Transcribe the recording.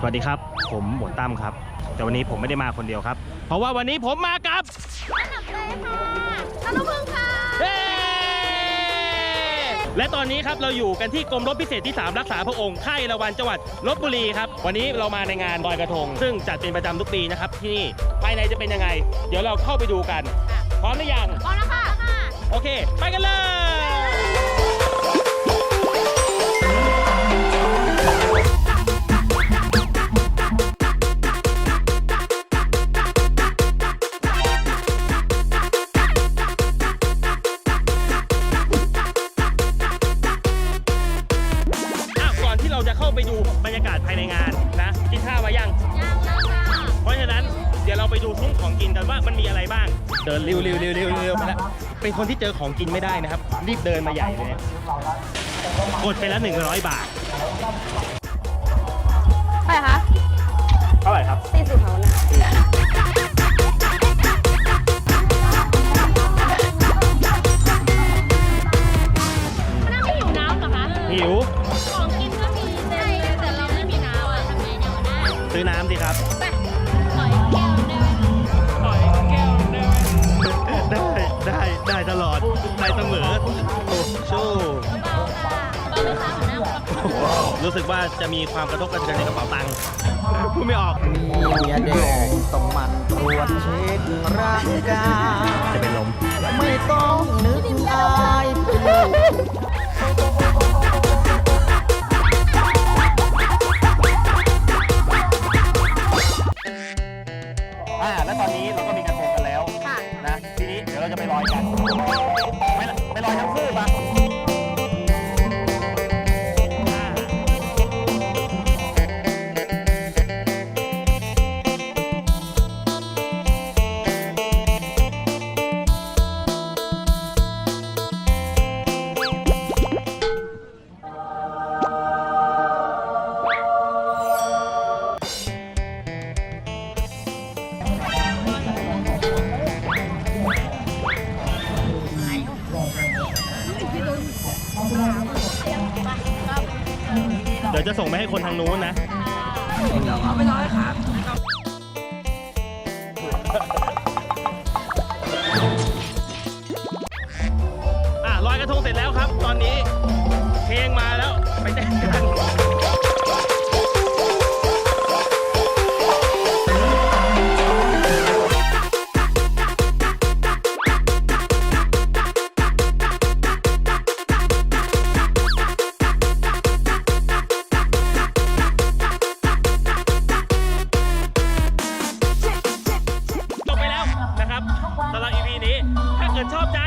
สวัสดีครับ ผมหมวดตั้มครับ แต่วันนี้ผมไม่ได้มาคนเดียวครับ เพราะว่าวันนี้ผมมากับอันดับเลยค่ะน้องพึ่งค่ะเย้และตอนนี้ครับเราอยู่กันที่กรมรบพิเศษที่ 3 รักษาพระองค์ค่ายละวันจังหวัดลบบุรีครับ วันนี้เรามาในงานลอยกระทง ซึ่งจัดเป็นประจำทุกปีนะครับที่นี่ภายในจะเป็นยังไง เดี๋ยวเราเข้าไปดูกัน พร้อมหรือยังพร้อมแล้วค่ะ โอเค ไปกันเลย บรรยากาศภายในงานนะกินข้าวมายัง ยังเลยค่ะเพราะฉะนั้นเดี๋ยวเราไปดูซุ้มของกินกันว่ามันมีอะไรบ้าง เดินเร็วเร็วเร็วเร็วเร็วมาแล้วเป็นคนที่เจอของกินไม่ได้นะครับ รีบเดินมาใหญ่เลย กดไปแล้ว100 บาทเท่าไหร่คะเท่าไหร่ครับสี่สิบเขานะน่าไม่หิวน้ำเหรอคะหิว ของ ซื้อน้ำสิครับ ไปขออีกแก้วได้ไหมขออีกแก้วได้ไหมได้ได้ได้ตลอดได้เสมอโอ้ชูเบาค่ะเบาเลยค่ะหัวหน้าหัวรู้สึกว่าจะมีความกระทบกระเทือนในกระเป๋าตังค์พูดไม่ออก มีเมียเด็กต้องหมันตรวจเช็คร่างกายจะเป็นลม ไม่ต้องนึกอายผู้อ่ จะไปลอยกันไปละไปลอยทั้งคู่ปะ ดี๋ยวจะส่งไปให้คนทางนู้นนะอะลอยกระทงเสร็จแล้วครับ ตอนนี้ กิดชอบใจ